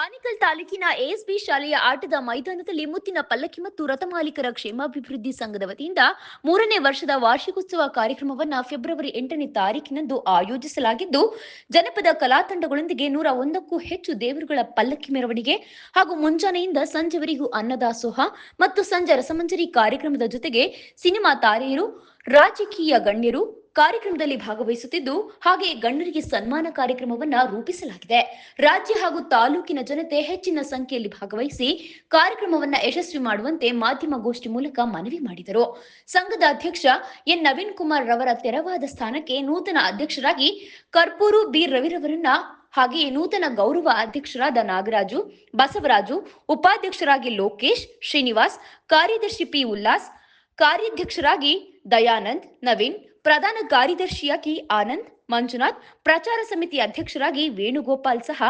ಆನೇಕಲ್ ತಾಲೂಕಿನ ಎಎಸ್ಬಿ ಶಾಲೆಯ ಆಟದ ಮೈದಾನದಲ್ಲಿ ಮುತ್ತಿನ ಪಲ್ಲಕ್ಕಿ ಮತ್ತು ರಥಮಾಲೀಕರ ಕ್ಷೇಮಾಭಿವೃದ್ಧಿ ಸಂಘದ ವತಿಯಿಂದ ಮೂರನೇ ವರ್ಷದ ವಾರ್ಷಿಕೋತ್ಸವ ಕಾರ್ಯಕ್ರಮವನ್ನು ಫೆಬ್ರವರಿ ಎಂಟನೇ ತಾರೀಕಿನಂದು ಆಯೋಜಿಸಲಾಗಿದ್ದು, ಜನಪದ ಕಲಾ ತಂಡಗಳೊಂದಿಗೆ ನೂರ ಒಂದಕ್ಕೂ ಹೆಚ್ಚು ದೇವರುಗಳ ಪಲ್ಲಕ್ಕಿ ಮೆರವಣಿಗೆ ಹಾಗೂ ಮುಂಜಾನೆಯಿಂದ ಸಂಜೆವರೆಗೂ ಅನ್ನದಾಸೋಹ ಮತ್ತು ಸಂಜೆ ರಸಮಂಜರಿ ಕಾರ್ಯಕ್ರಮದ ಜೊತೆಗೆ ಸಿನಿಮಾ ತಾರೆಯರು, ರಾಜಕೀಯ ಗಣ್ಯರು ಕಾರ್ಯಕ್ರಮದಲ್ಲಿ ಭಾಗವಹಿಸುತ್ತಿದ್ದು ಹಾಗೆ ಗಣ್ಯರಿಗೆ ಸನ್ಮಾನ ಕಾರ್ಯಕ್ರಮವನ್ನ ರೂಪಿಸಲಾಗಿದೆ. ರಾಜ್ಯ ಹಾಗೂ ತಾಲೂಕಿನ ಜನತೆ ಹೆಚ್ಚಿನ ಸಂಖ್ಯೆಯಲ್ಲಿ ಭಾಗವಹಿಸಿ ಕಾರ್ಯಕ್ರಮವನ್ನ ಯಶಸ್ವಿ ಮಾಡುವಂತೆ ಮಾಧ್ಯಮ ಗೋಷ್ಠಿ ಮೂಲಕ ಮನವಿ ಮಾಡಿದರು. ಸಂಘದ ಅಧ್ಯಕ್ಷ ಎನ್. ನವೀನ್ ಕುಮಾರ್ ರವರ ತೆರವಾದ ಸ್ಥಾನಕ್ಕೆ ನೂತನ ಅಧ್ಯಕ್ಷರಾಗಿ ಕರ್ಪೂರು ಬಿ. ರವಿರವರನ್ನ ಹಾಗೆಯೇ ನೂತನ ಗೌರವ ಅಧ್ಯಕ್ಷರಾದ ನಾಗರಾಜು, ಬಸವರಾಜು, ಉಪಾಧ್ಯಕ್ಷರಾಗಿ ಲೋಕೇಶ್, ಶ್ರೀನಿವಾಸ್, ಕಾರ್ಯದರ್ಶಿ ಪಿ. ಉಲ್ಲಾಸ್, ಕಾರ್ಯಾಧ್ಯಕ್ಷರಾಗಿ ದಯಾನಂದ್, ನವೀನ್ ಪ್ರಧಾನ ಕಾರ್ಯದರ್ಶಿಯಾಗಿ ಆನಂದ್, ಮಂಜುನಾಥ್, ಪ್ರಚಾರ ಸಮಿತಿ ಅಧ್ಯಕ್ಷರಾಗಿ ವೇಣುಗೋಪಾಲ್ ಸಹ,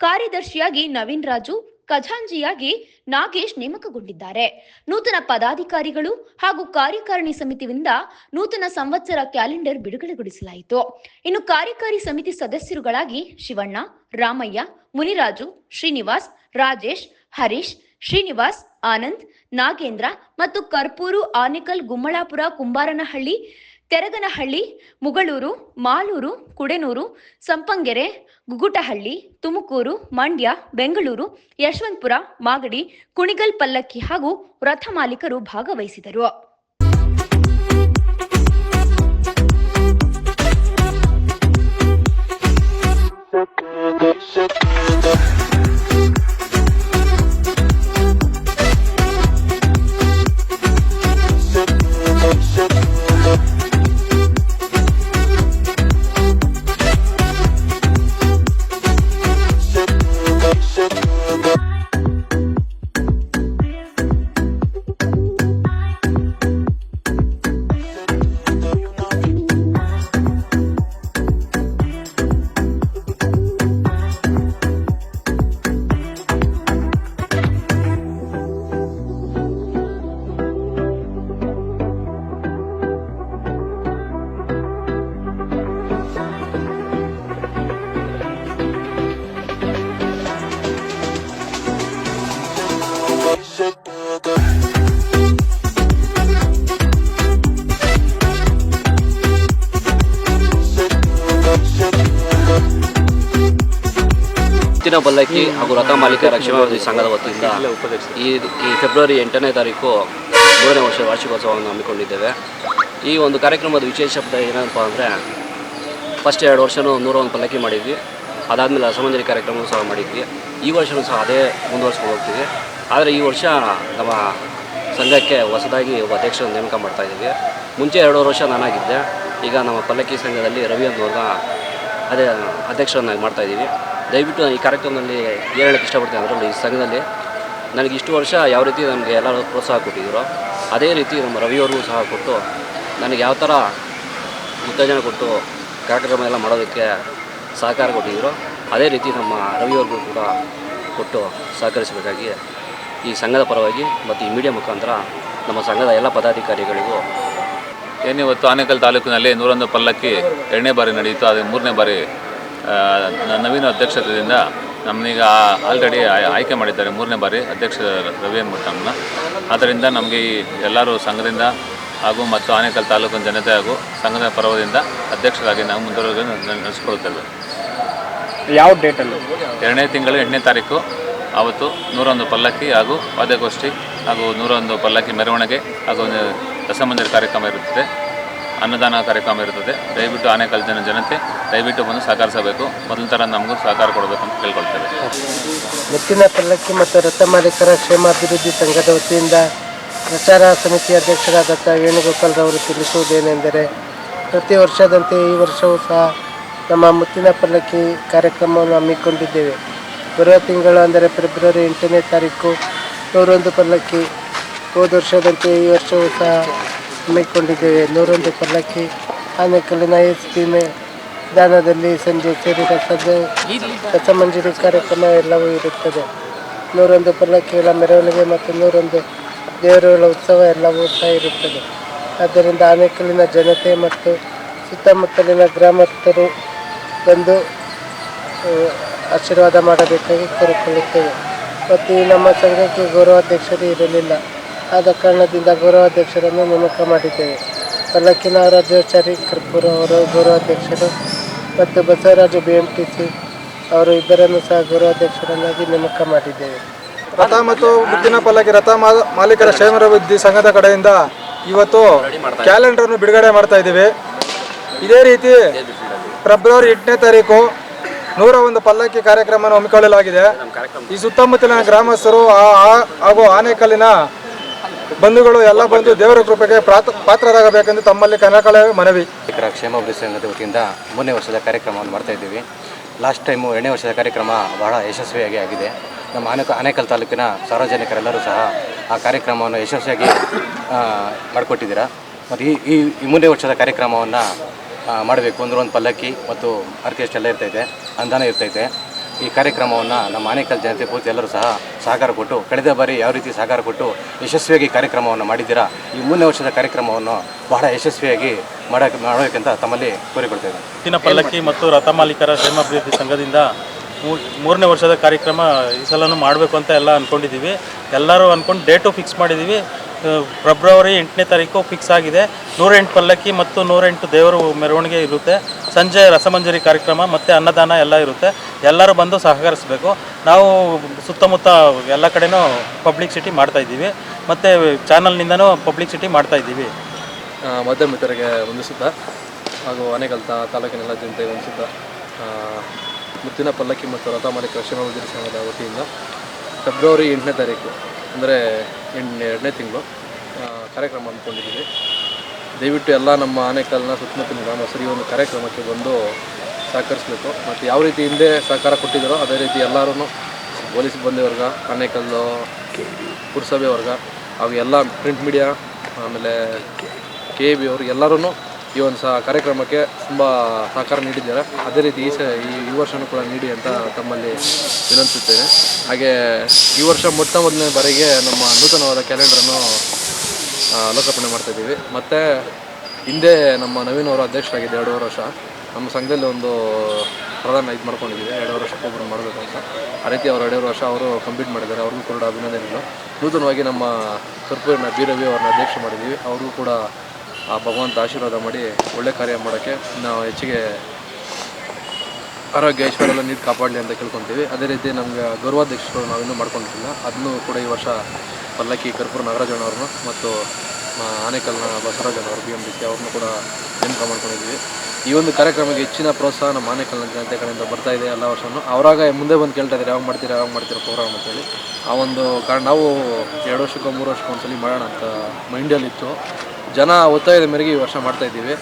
ಕಾರ್ಯದರ್ಶಿಯಾಗಿ ನವೀನ್ ರಾಜು ಖಜಾಂಜಿಯಾಗಿ ನಾಗೇಶ್ ನೇಮಕಗೊಂಡಿದ್ದಾರೆ. ನೂತನ ಪದಾಧಿಕಾರಿಗಳು ಹಾಗೂ ಕಾರ್ಯಕಾರಿಣಿ ಸಮಿತಿಯಿಂದ ನೂತನ ಸಂವತ್ಸರ ಕ್ಯಾಲೆಂಡರ್ ಬಿಡುಗಡೆಗೊಳಿಸಲಾಯಿತು. ಇನ್ನು ಕಾರ್ಯಕಾರಿ ಸಮಿತಿ ಸದಸ್ಯರುಗಳಾಗಿ ಶಿವಣ್ಣ, ರಾಮಯ್ಯ, ಮುನಿರಾಜು, ಶ್ರೀನಿವಾಸ್, ರಾಜೇಶ್, ಹರೀಶ್, ಶ್ರೀನಿವಾಸ್, ಆನಂದ್, ನಾಗೇಂದ್ರ ಮತ್ತು ಕರ್ಪೂರು, ಆನೇಕಲ್, ಗುಮ್ಮಳಾಪುರ, ಕುಂಬಾರನಹಳ್ಳಿ ತೆರಗನಹಳ್ಳಿ ಮುಗಳೂರು, ಮಾಲೂರು, ಕುಡೆನೂರು, ಸಂಪಂಗೆರೆ, ಗುಗುಟಹಳ್ಳಿ, ತುಮಕೂರು, ಮಂಡ್ಯ, ಬೆಂಗಳೂರು, ಯಶವಂತಪುರ, ಮಾಗಡಿ, ಕುಣಿಗಲ್ ಪಲ್ಲಕ್ಕಿ ಹಾಗೂ ರಥ ಮಾಲೀಕರು ಭಾಗವಹಿಸಿದರು. ಮುತ್ತಿನ ಬಲ್ಲಕ್ಕಿ ಹಾಗೂ ರಥ ಮಾಲೀಕರ ರಕ್ಷಣಾ ಸಂಘದ ವತಿಯಿಂದ ಈ ಈ ಫೆಬ್ರವರಿ ಎಂಟನೇ ತಾರೀಕು ಮೂರನೇ ವರ್ಷ ವಾರ್ಷಿಕೋತ್ಸವವನ್ನು ಹಮ್ಮಿಕೊಂಡಿದ್ದೇವೆ. ಈ ಒಂದು ಕಾರ್ಯಕ್ರಮದ ವಿಶೇಷತೆ ಏನಪ್ಪ ಅಂದರೆ ಫಸ್ಟ್ ಎರಡು ವರ್ಷವೂ ನೂರ ಒಂದು ಪಲ್ಲಕ್ಕಿ ಮಾಡಿದ್ವಿ. ಅದಾದಮೇಲೆ ಅಸಮಂಜರಿ ಕಾರ್ಯಕ್ರಮವೂ ಸಹ ಮಾಡಿದ್ವಿ. ಈ ವರ್ಷವೂ ಸಹ ಅದೇ ಮುಂದುವರ್ಸ್ಕೊಂಡು ಹೋಗ್ತೀವಿ. ಆದರೆ ಈ ವರ್ಷ ನಮ್ಮ ಸಂಘಕ್ಕೆ ಹೊಸದಾಗಿ ಒಬ್ಬ ಅಧ್ಯಕ್ಷರನ್ನು ನೇಮಕ ಮಾಡ್ತಾ ಇದ್ದೀವಿ. ಮುಂಚೆ ಎರಡೂವರೆ ವರ್ಷ ನಾನಾಗಿದ್ದೆ. ಈಗ ನಮ್ಮ ಪಲ್ಲಕ್ಕಿ ಸಂಘದಲ್ಲಿ ರವಿ ಅನ್ನೋರ್ನ ಅದೇ ಅಧ್ಯಕ್ಷರನ್ನಾಗಿ ಮಾಡ್ತಾ ಇದ್ದೀವಿ. ದಯವಿಟ್ಟು ಈ ಕಾರ್ಯಕ್ರಮದಲ್ಲಿ ಏನು ಹೇಳಕ್ಕೆ ಇಷ್ಟಪಡ್ತೀನಿ ಅದರಲ್ಲಿ ಈ ಸಂಘದಲ್ಲಿ. ನನಗೆ ಇಷ್ಟು ವರ್ಷ ಯಾವ ರೀತಿ ನಮಗೆ ಎಲ್ಲರೂ ಪ್ರೋತ್ಸಾಹ ಕೊಟ್ಟಿದ್ರು ಅದೇ ರೀತಿ ನಮ್ಮ ರವಿಯವ್ರಿಗೂ ಸಹ ಕೊಟ್ಟು, ನನಗೆ ಯಾವ ಥರ ಉತ್ತೇಜನ ಕೊಟ್ಟು ಕಾರ್ಯಕ್ರಮ ಎಲ್ಲ ಮಾಡೋದಕ್ಕೆ ಸಹಕಾರ ಕೊಟ್ಟಿದ್ದರು, ಅದೇ ರೀತಿ ನಮ್ಮ ರವಿಯವ್ರಿಗೂ ಕೂಡ ಕೊಟ್ಟು ಸಹಕರಿಸಬೇಕಾಗಿ ಈ ಸಂಘದ ಪರವಾಗಿ ಮತ್ತು ಈ ಮೀಡಿಯಾ ಮುಖಾಂತರ ನಮ್ಮ ಸಂಘದ ಎಲ್ಲ ಪದಾಧಿಕಾರಿಗಳಿಗೂ ಏನಿವತ್ತು ಆನೇಕಲ್ ತಾಲೂಕಿನಲ್ಲಿ ನೂರೊಂದು ಪಲ್ಲಕ್ಕಿ ಎರಡನೇ ಬಾರಿ ನಡೆಯಿತು, ಅದು ಮೂರನೇ ಬಾರಿ ನವೀನ ಅಧ್ಯಕ್ಷತೆಯಿಂದ ನಮ್ಮನೀಗ ಆಲ್ರೆಡಿ ಆಯ್ಕೆ ಮಾಡಿದ್ದಾರೆ ಮೂರನೇ ಬಾರಿ ಅಧ್ಯಕ್ಷ ರವಿ ಮಟ್ಟನ್ನ ಆದ್ದರಿಂದ ನಮಗೆ ಈ ಎಲ್ಲರೂ ಸಂಘದಿಂದ ಹಾಗೂ ಮತ್ತು ಆನೇಕಲ್ ತಾಲೂಕಿನ ಜನತೆ ಹಾಗೂ ಸಂಘದ ಪರ್ವದಿಂದ ಅಧ್ಯಕ್ಷರಾಗಿ ನಾವು ಮುಂದುವರೆದು ನಡೆಸಿಕೊಳ್ಳುತ್ತೇವೆ ಯಾವ ಡೇಟಲ್ಲಿ ಎರಡನೇ ತಿಂಗಳು ಎಂಟನೇ ತಾರೀಕು ಆವತ್ತು ನೂರೊಂದು ಪಲ್ಲಕ್ಕಿ ಹಾಗೂ ವಾದ್ಯಗೋಷ್ಠಿ ಹಾಗೂ ನೂರೊಂದು ಪಲ್ಲಕ್ಕಿ ಮೆರವಣಿಗೆ ಹಾಗೂ ದಸಮಂದಿರ ಕಾರ್ಯಕ್ರಮ ಇರುತ್ತದೆ. ಅನ್ನದಾನ ಕಾರ್ಯಕ್ರಮ ಇರುತ್ತದೆ. ದಯವಿಟ್ಟು ಆನೇಕಲ್ ಜನ ಜನತೆ ದಯವಿಟ್ಟು ಬಂದು ಸಹಕರಿಸಬೇಕು. ಮೊದಲ ಥರ ನಮಗೂ ಸಹಕಾರ ಕೊಡಬೇಕು ಅಂತ ಕೇಳ್ಕೊಳ್ತೇವೆ. ಮುತ್ತಿನ ಪಲ್ಲಕ್ಕಿ ಮತ್ತು ರಥ ಮಾಲೀಕರ ಕ್ಷೇಮಾಭಿವೃದ್ಧಿ ಸಂಘದ ವತಿಯಿಂದ ಪ್ರಚಾರ ಸಮಿತಿ ಅಧ್ಯಕ್ಷರಾದಂಥ ವೇಣುಗೋಪಾಲ್ ರವರು ತಿಳಿಸುವುದೇನೆಂದರೆ, ಪ್ರತಿ ವರ್ಷದಂತೆ ಈ ವರ್ಷವೂ ಸಹ ನಮ್ಮ ಮುತ್ತಿನ ಪಲ್ಲಕ್ಕಿ ಕಾರ್ಯಕ್ರಮವನ್ನು ಹಮ್ಮಿಕೊಂಡಿದ್ದೇವೆ. ಬರುವ ತಿಂಗಳು ಅಂದರೆ ಫೆಬ್ರವರಿ ಎಂಟನೇ ತಾರೀಕು ನೂರೊಂದು ಪಲ್ಲಕ್ಕಿ, ಹೋದ ವರ್ಷದಂತೆ ಈ ವರ್ಷವೂ ಸಹ ಹಮ್ಮಿಕೊಂಡಿದ್ದೇವೆ. ನೂರೊಂದು ಪಲ್ಲಕ್ಕಿ ಆನೆಕಲ್ಲಿನ ಎಸ್ ಪಿ ಮೈದಾನದಲ್ಲಿ ಸಂಜೆ ಸೇರಿದ ಸದ್ದು ರಸಮಂಜರಿ ಕಾರ್ಯಕ್ರಮ ಎಲ್ಲವೂ ಇರುತ್ತದೆ. ನೂರೊಂದು ಪಲ್ಲಕ್ಕಿಗಳ ಮೆರವಣಿಗೆ ಮತ್ತು ನೂರೊಂದು ದೇವರುಗಳ ಉತ್ಸವ ಎಲ್ಲವೂ ಸಹ ಇರುತ್ತದೆ. ಆದ್ದರಿಂದ ಆನೇಕಲ್ಲಿನ ಜನತೆ ಮತ್ತು ಸುತ್ತಮುತ್ತಲಿನ ಗ್ರಾಮಸ್ಥರು ಬಂದು ಆಶೀರ್ವಾದ ಮಾಡಬೇಕಾಗಿ ಕೋರಿಕೊಳ್ಳುತ್ತೇವೆ. ಮತ್ತು ಈ ನಮ್ಮ ಸಂಘಕ್ಕೆ ಗೌರವಾಧ್ಯಕ್ಷರು ಇರಲಿಲ್ಲ. ಆದ ಕಾರಣದಿಂದ ಗೌರವಾಧ್ಯಕ್ಷರನ್ನು ನೇಮಕ ಮಾಡಿದ್ದೇವೆ. ಪಲ್ಲಕ್ಕಿನ ರಾಜ್ಯಾಚಾರಿ ಕರ್ಪೂರ್ ಅವರು ಗೌರವಾಧ್ಯಕ್ಷರು ಮತ್ತು Basavaraja B M T C ಅವರು ಇಬ್ಬರನ್ನು ಸಹ ಗೌರವಾಧ್ಯಕ್ಷರನ್ನಾಗಿ ನೇಮಕ ಮಾಡಿದ್ದೇವೆ. ರಥ ಮತ್ತು ಮುದ್ದಿನ ಪಲ್ಲಕ್ಕಿ ರಥ ಮಾಲೀಕರ ಕ್ಷೇಮಾಭಿವೃದ್ಧಿ ಸಂಘದ ಕಡೆಯಿಂದ ಇವತ್ತು ಕ್ಯಾಲೆಂಡರ್ ಬಿಡುಗಡೆ ಮಾಡ್ತಾ ಇದ್ದೀವಿ. ಇದೇ ರೀತಿ ಫೆಬ್ರವರಿ ಎಂಟನೇ ತಾರೀಕು ನೂರ ಒಂದು ಪಲ್ಲಕ್ಕಿ ಕಾರ್ಯಕ್ರಮವನ್ನು ಹಮ್ಮಿಕೊಳ್ಳಲಾಗಿದೆ. ಈ ಸುತ್ತಮುತ್ತಲಿನ ಗ್ರಾಮಸ್ಥರು ಹಾಗೂ ಆನೇಕಲ್ಲಿನ ಬಂಧುಗಳು ಎಲ್ಲ ಬಂದು ದೇವರ ಕೃಪೆಗೆ ಪಾತ್ರರಾಗಬೇಕೆಂದು ತಮ್ಮಲ್ಲಿ ಕನಕಳ ಮನವಿ. ನಾಗರಿಕರ ಕ್ಷೇಮಾಭಿವೃದ್ಧಿ ಸಂಘದ ವತಿಯಿಂದ ಮೂರನೇ ವರ್ಷದ ಕಾರ್ಯಕ್ರಮವನ್ನು ಮಾಡ್ತಾ ಇದ್ದೀವಿ. ಲಾಸ್ಟ್ ಟೈಮು ಎರಡನೇ ವರ್ಷದ ಕಾರ್ಯಕ್ರಮ ಬಹಳ ಯಶಸ್ವಿಯಾಗಿ ಆಗಿದೆ. ನಮ್ಮ ಆನೇಕ, ಆನೇಕಲ್ ತಾಲೂಕಿನ ಸಾರ್ವಜನಿಕರೆಲ್ಲರೂ ಸಹ ಆ ಕಾರ್ಯಕ್ರಮವನ್ನು ಯಶಸ್ವಿಯಾಗಿ ಮಾಡಿಕೊಟ್ಟಿದ್ದೀರ. ಮತ್ತು ಈ ಈ ಮೂರನೇ ವರ್ಷದ ಕಾರ್ಯಕ್ರಮವನ್ನು ಮಾಡಬೇಕು. ಅಂದ್ರೆ ಒಂದು ಪಲ್ಲಕ್ಕಿ ಮತ್ತು ಆರ್ಕೆಸ್ಟ್ರಾ ಎಲ್ಲ ಇರ್ತೈತೆ. ಅಂದಾನೆ ಇರ್ತೈತೆ. ಈ ಕಾರ್ಯಕ್ರಮವನ್ನು ನಮ್ಮ ಆನೇಕಲ್ ಜನತೆ ಪೂರ್ತಿ ಎಲ್ಲರೂ ಸಹ ಸಹಕಾರ ಕೊಟ್ಟು, ಕಳೆದ ಬಾರಿ ಯಾವ ರೀತಿ ಸಹಕಾರ ಕೊಟ್ಟು ಯಶಸ್ವಿಯಾಗಿ ಕಾರ್ಯಕ್ರಮವನ್ನು ಮಾಡಿದ್ದೀರಾ, ಈ ಮೂರನೇ ವರ್ಷದ ಕಾರ್ಯಕ್ರಮವನ್ನು ಬಹಳ ಯಶಸ್ವಿಯಾಗಿ ಮಾಡಕ್ಕೆ ಮಾಡಬೇಕಂತ ತಮ್ಮಲ್ಲಿ ಕೋರಿಕೊಳ್ತೇವೆ ತಿನ್ನ ಪಲ್ಲಕ್ಕಿ ಮತ್ತು ರಥ ಮಾಲೀಕರ ಕ್ಷೇಮಾಭಿವೃದ್ಧಿ ಸಂಘದಿಂದ ಮೂರನೇ ವರ್ಷದ ಕಾರ್ಯಕ್ರಮ ಈ ಸಲನೂ ಮಾಡಬೇಕು ಅಂತ ಎಲ್ಲ ಅಂದ್ಕೊಂಡಿದ್ದೀವಿ ಎಲ್ಲರೂ ಅಂದ್ಕೊಂಡು ಡೇಟು ಫಿಕ್ಸ್ ಮಾಡಿದ್ದೀವಿ. ಫೆಬ್ರವರಿ ಎಂಟನೇ ತಾರೀಕು ಫಿಕ್ಸ್ ಆಗಿದೆ. ನೂರೆಂಟು ಪಲ್ಲಕ್ಕಿ ಮತ್ತು ನೂರೆಂಟು ದೇವರು ಮೆರವಣಿಗೆ ಇರುತ್ತೆ. ಸಂಜೆ ರಸಮಂಜರಿ ಕಾರ್ಯಕ್ರಮ ಮತ್ತು ಅನ್ನದಾನ ಎಲ್ಲ ಇರುತ್ತೆ. ಎಲ್ಲರೂ ಬಂದು ಸಹಕರಿಸಬೇಕು. ನಾವು ಸುತ್ತಮುತ್ತ ಎಲ್ಲ ಕಡೆನೂ ಪಬ್ಲಿಸಿಟಿ ಮಾಡ್ತಾ ಇದ್ದೀವಿ. ಮತ್ತು ಚಾನಲ್ನಿಂದನೂ ಪಬ್ಲಿಸಿಟಿ ಮಾಡ್ತಾ ಇದ್ದೀವಿ. ಮಧ್ಯಮ ಮಿತ್ರರಿಗೆ ವಂದಿಸುತ್ತಾ ಹಾಗೂ ಅನೇಕಲ್ ತಾ ತಾಲೂಕಿನೆಲ್ಲ ಜನತೆ ವಂದಿಸುತ್ತಾ ಆ, ಮುತ್ತಿನ ಪಲ್ಲಕ್ಕಿ ಮತ್ತು ರಥ ರಕ್ಷಣಾ ಸಂಘದ ವತಿಯಿಂದ ಫೆಬ್ರವರಿ ಎಂಟನೇ ತಾರೀಕು. ಅಂದರೆ ಎಂಟನೇ, ಎರಡನೇ ತಿಂಗಳು ಕಾರ್ಯಕ್ರಮ ಅಂದ್ಕೊಂಡಿದ್ದೀವಿ ದಯವಿಟ್ಟು ಎಲ್ಲ ನಮ್ಮ ಆನೇಕಲ್ನ ಸುತ್ತಮುತ್ತಲಿನ ಗ್ರಾಮಸ್ಥರು ಈ ಒಂದು ಕಾರ್ಯಕ್ರಮಕ್ಕೆ ಬಂದು ಸಹಕರಿಸಬೇಕು. ಮತ್ತು ಯಾವ ರೀತಿ ಹಿಂದೆ ಸಹಕಾರ ಕೊಟ್ಟಿದ್ದಾರೋ ಅದೇ ರೀತಿ ಎಲ್ಲರೂ ಪೊಲೀಸ್ ಬಂದಿವರ್ಗ ವರ್ಗ, ಆನೇಕಲ್ಲು, ಪುರಸಭೆ ವರ್ಗ, ಹಾಗೂ ಎಲ್ಲ ಪ್ರಿಂಟ್ ಮೀಡಿಯಾ ಆಮೇಲೆ ಕೆ ಬಿ ಅವರು ಎಲ್ಲರೂ ಈ ಒಂದು ಸಹ ಕಾರ್ಯಕ್ರಮಕ್ಕೆ ತುಂಬ ಸಹಕಾರ ನೀಡಿದ್ದಾರೆ. ಅದೇ ರೀತಿ ಈ ಸ ಈ ಈ ವರ್ಷನೂ ಕೂಡ ನೀಡಿ ಅಂತ ತಮ್ಮಲ್ಲಿ ವಿನಂತಿಸುತ್ತೇನೆ. ಹಾಗೆ ಈ ವರ್ಷ ಮೊಟ್ಟ ಮೊದಲನೇ ಬಾರಿಗೆ ನಮ್ಮ ನೂತನವಾದ ಕ್ಯಾಲೆಂಡರನ್ನು ಲೋಕಾರ್ಪಣೆ ಮಾಡ್ತಾಯಿದ್ದೀವಿ ಮತ್ತು ಹಿಂದೆ ನಮ್ಮ ನವೀನ್ ಅವರು ಅಧ್ಯಕ್ಷರಾಗಿದ್ದೆ ಎರಡೂವರೆ ವರ್ಷ ನಮ್ಮ ಸಂಘದಲ್ಲಿ ಒಂದು ಪ್ರಧಾನ ಇದು ಮಾಡ್ಕೊಂಡಿದ್ದೀವಿ. ಎರಡೂವರೆ ವರ್ಷಕ್ಕೊಬ್ಬರು ಮಾಡಬೇಕು ಅಂತ. ಆ ರೀತಿ ಅವರು ಎರಡೂವರೆ ವರ್ಷ ಅವರು ಕಂಪ್ಲೀಟ್ ಮಾಡಿದ್ದಾರೆ. ಅವ್ರಿಗೂ ಕೂಡ ಅಭಿನಂದನೆಗಳು. ನೂತನವಾಗಿ ನಮ್ಮ ಕರ್ಪೂರಿನ ಬಿ ರವಿ ಅವ್ರನ್ನ ಅಧ್ಯಕ್ಷ ಮಾಡಿದ್ದೀವಿ. ಅವ್ರಿಗೂ ಕೂಡ ಆ ಭಗವಂತ ಆಶೀರ್ವಾದ ಮಾಡಿ ಒಳ್ಳೆ ಕಾರ್ಯ ಮಾಡೋಕ್ಕೆ ನಾವು ಹೆಚ್ಚಿಗೆ ಆರೋಗ್ಯ ಐಶ್ವರ್ಯ ನೀಡಿ ಕಾಪಾಡಲಿ ಅಂತ ಕೇಳ್ಕೊತೀವಿ. ಅದೇ ರೀತಿ ನಮಗೆ ಗೌರವಾಧ್ಯಕ್ಷರು ನಾವಿನ್ನೂ ಮಾಡ್ಕೊಂಡಿಲ್ಲ. ಅದನ್ನು ಕೂಡ ಈ ವರ್ಷ ಪಲ್ಲಕ್ಕಿ, ಕರ್ಪೂರ ನಾಗರಾಜಣ್ಣವ್ರನ್ನು ಮತ್ತು ಆನೇಕಲ್ನ ಬಸವರಾಜನವರು ಬಿ ಎಂ ಡಿ ಸಿ ಅವ್ರನ್ನೂ ಕೂಡ ನೇಮಕ ಮಾಡ್ಕೊಂಡಿದ್ದೀವಿ. ಈ ಒಂದು ಕಾರ್ಯಕ್ರಮಕ್ಕೆ ಹೆಚ್ಚಿನ ಪ್ರೋತ್ಸಾಹ ನಮ್ಮ ಆನೇಕಲ್ನ ಜನತೆ ಕಡೆಯಿಂದ ಬರ್ತಾ ಇದೆ. ಎಲ್ಲ ವರ್ಷವೂ ಅವರಾಗ ಮುಂದೆ ಬಂದು ಕೇಳ್ತಾ ಇದ್ದಾರೆ, ಯಾವಾಗ ಮಾಡ್ತೀರಾ ಯಾವಾಗ ಮಾಡ್ತೀರಾ ಪ್ರೋಗ್ರಾಮ್ ಅಂತೇಳಿ. ಆ ಒಂದು ಕಾರಣ ನಾವು ಎರಡು ವರ್ಷಕ್ಕೋ, ಮೂರು ವರ್ಷಕ್ಕೋ ಒಂದ್ಸಲಿ ಮಾಡೋಣ ಅಂತ ಮೈಂಡಲ್ಲಿತ್ತು. ಜನ ಒತ್ತಾಯದ ಮೇರೆಗೆ ಈ ವರ್ಷ ಮಾಡ್ತಾ ಇದ್ದೀವಿ.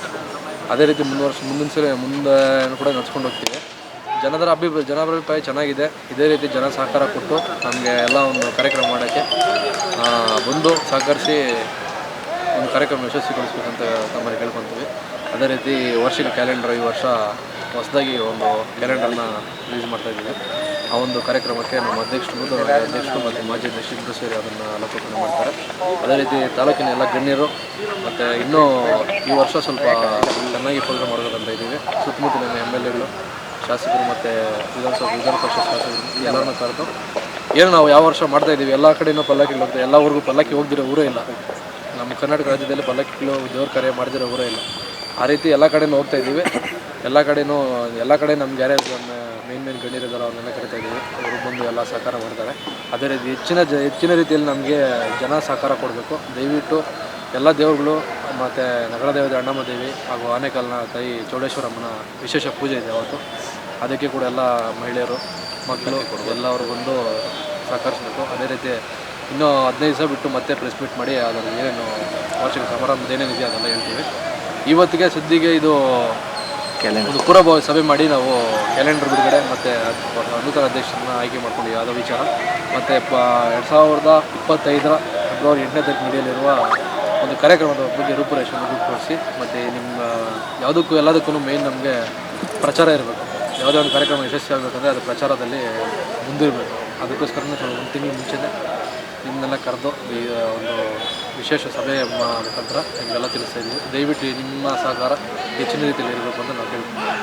ಅದೇ ರೀತಿ ಮುಂದುವರ್ಷ ಮುಂದಿನ ಸಲ ಮುಂದೆ ಕೂಡ ನಡ್ಸ್ಕೊಂಡು ಹೋಗ್ತೀವಿ. ಜನದರ ಅಭಿ, ಜನಾಭಿಪ್ರಾಯ ಚೆನ್ನಾಗಿದೆ. ಇದೇ ರೀತಿ ಜನ ಸಹಕಾರ ಕೊಟ್ಟು ನಮಗೆ ಎಲ್ಲ ಒಂದು ಕಾರ್ಯಕ್ರಮ ಮಾಡೋಕ್ಕೆ ಬಂದು ಸಹಕರಿಸಿ ಒಂದು ಕಾರ್ಯಕ್ರಮ ಯಶಸ್ವಿಗೊಳಿಸ್ಬೇಕಂತ ತಮ್ಮಲ್ಲಿ ಕೇಳ್ಕೊತೀವಿ. ಅದೇ ರೀತಿ ವರ್ಷದ ಕ್ಯಾಲೆಂಡರ್ ಈ ವರ್ಷ ಹೊಸದಾಗಿ ಒಂದು ಕ್ಯಾಲೆಂಡರ್ನ ರಿಲೀಸ್ ಮಾಡ್ತಾ ಇದ್ದೀವಿ. ಆ ಒಂದು ಕಾರ್ಯಕ್ರಮಕ್ಕೆ ನಮ್ಮ ಅಧ್ಯಕ್ಷರು ಅಧ್ಯಕ್ಷರು ಮತ್ತು ಮಾಜಿ ಅಧ್ಯಕ್ಷರು ಸೇರಿ ಅದನ್ನು ಲೋಕಾರ್ಪಣೆ ಮಾಡ್ತಾರೆ. ಅದೇ ರೀತಿ ತಾಲೂಕಿನ ಎಲ್ಲ ಗಣ್ಯರು ಮತ್ತು ಇನ್ನೂ ಈ ವರ್ಷ ಸ್ವಲ್ಪ ಚೆನ್ನಾಗಿ ಪ್ರೋಗ್ರಾಮ್ ಮಾಡೋದಂತ ಇದ್ದೀವಿ. ಸುತ್ತಮುತ್ತಲಿನ ಎಂ ಎಲ್ ಎಗಳು ಶಾಸಕರು ಮತ್ತು ವಿಧಾನಸಭೆ ವಿಧಾನ ಪರಿಷತ್ ಶಾಸಕರು ಎಲ್ಲರನ್ನ ಕರೆದು ಏನು ನಾವು ಯಾವ ವರ್ಷ ಮಾಡ್ತಾ ಇದ್ದೀವಿ, ಎಲ್ಲ ಕಡೆಯೂ ಪಲ್ಲಕ್ಕಿಗಳು ಹೋಗ್ತದೆ ಎಲ್ಲ ಊರಿಗೂ ಪಲ್ಲಕ್ಕಿ ಹೋಗ್ದಿರೋ ಊರೇ ಇಲ್ಲ. ನಮ್ಮ ಕರ್ನಾಟಕ ರಾಜ್ಯದಲ್ಲಿ ಪಲ್ಲಕ್ಕಿಗಳು ದೇವ್ರ ಕಾರ್ಯ ಮಾಡಿದಿರೋ ಊರೇ ಇಲ್ಲ. ಆ ರೀತಿ ಎಲ್ಲ ಕಡೆ ಹೋಗ್ತಾ ಇದ್ದೀವಿ. ಎಲ್ಲ ಕಡೆನೂ, ಎಲ್ಲ ಕಡೆ ನಮ್ಮ ಗ್ಯಾರೇಜ್ ಮೇನ್ ಮೇನ್ ಗಣ್ಯರಿದ್ದಾರೆ, ಅವ್ರನ್ನೆಲ್ಲ ಕರಿತಾ ಇದ್ದೀವಿ. ಅವರು ಬಂದು ಎಲ್ಲ ಸಹಕಾರ ಮಾಡ್ತಾರೆ. ಅದೇ ರೀತಿ ಹೆಚ್ಚಿನ ಜ, ಹೆಚ್ಚಿನ ರೀತಿಯಲ್ಲಿ ನಮಗೆ ಜನ ಸಹಕಾರ ಕೊಡಬೇಕು. ದಯವಿಟ್ಟು ಎಲ್ಲ ದೇವರುಗಳು, ಮತ್ತು ನಗರ ದೇವತೆ ಅಣ್ಣಮ್ಮ ದೇವಿ ಹಾಗೂ ಆನೇಕಲ್ನ ತಾಯಿ ಚೌಡೇಶ್ವರಮ್ಮನ ವಿಶೇಷ ಪೂಜೆ ಇದೆ ಅವತ್ತು. ಅದಕ್ಕೆ ಕೂಡ ಎಲ್ಲ ಮಹಿಳೆಯರು, ಮಕ್ಕಳು ಎಲ್ಲವರು ಬಂದು ಸಹಕರಿಸಬೇಕು. ಅದೇ ರೀತಿ ಇನ್ನೂ ಹದಿನೈದು ದಿವಸ ಬಿಟ್ಟು ಮತ್ತೆ ಪ್ರೆಸ್ ಮೀಟ್ ಮಾಡಿ ಅದರ ಏನೇನು ವಾರ್ಷಿಕ ಸಮಾರಂಭದ ಏನೇನಿದೆ ಅದೆಲ್ಲ ಹೇಳ್ತೀವಿ. ಇವತ್ತಿಗೆ ಸುದ್ದಿಗೆ ಇದು ಒಂದು ಪೂರ್ವಭಾವಿ ಸಭೆ ಮಾಡಿ ನಾವು ಕ್ಯಾಲೆಂಡರ್ ಬಿಡುಗಡೆ ಮತ್ತು ನೂತನ ಅಧ್ಯಕ್ಷರನ್ನ ಆಯ್ಕೆ ಮಾಡ್ಕೊಂಡು ಯಾವುದೋ ವಿಚಾರ. ಮತ್ತು ಪ ಎರಡು ಸಾವಿರದ ಇಪ್ಪತ್ತೈದರ ಫೆಬ್ರವರಿ ಎಂಟನೇ ತಾರೀಕು ನಡೆಯಲಿರುವ ಒಂದು ಕಾರ್ಯಕ್ರಮದ ಬಗ್ಗೆ ರೂಪುರೇಷನ್ ರೂಪುಗೊಳಿಸಿ ಮತ್ತು ನಿಮ್ಮ ಯಾವುದಕ್ಕೂ ಎಲ್ಲದಕ್ಕೂ ಮೇನ್ ನಮಗೆ ಪ್ರಚಾರ ಇರಬೇಕು. ಯಾವುದೇ ಒಂದು ಕಾರ್ಯಕ್ರಮ ಯಶಸ್ವಿ ಆಗಬೇಕಂದ್ರೆ ಅದು ಪ್ರಚಾರದಲ್ಲಿ ಮುಂದಿರಬೇಕು. ಅದಕ್ಕೋಸ್ಕರನೇ ಸ್ವಲ್ಪ ಒಂದು ತಿಂಗಳು ಮುಂಚೆನೇ ನಿಮ್ಮನ್ನೆಲ್ಲ ಕರೆದು ಈ ಒಂದು ವಿಶೇಷ ಸಭೆ ಮುಖಾಂತರ ನಿಮಗೆಲ್ಲ ತಿಳಿಸ್ತಾ ಇದ್ದೀವಿ. ದಯವಿಟ್ಟು ನಿಮ್ಮ ಸಹಕಾರ ಹೆಚ್ಚಿನ ರೀತಿಯಲ್ಲಿ ಇರಬೇಕು ಅಂತ ನಾವು ಕೇಳ್ತೀವಿ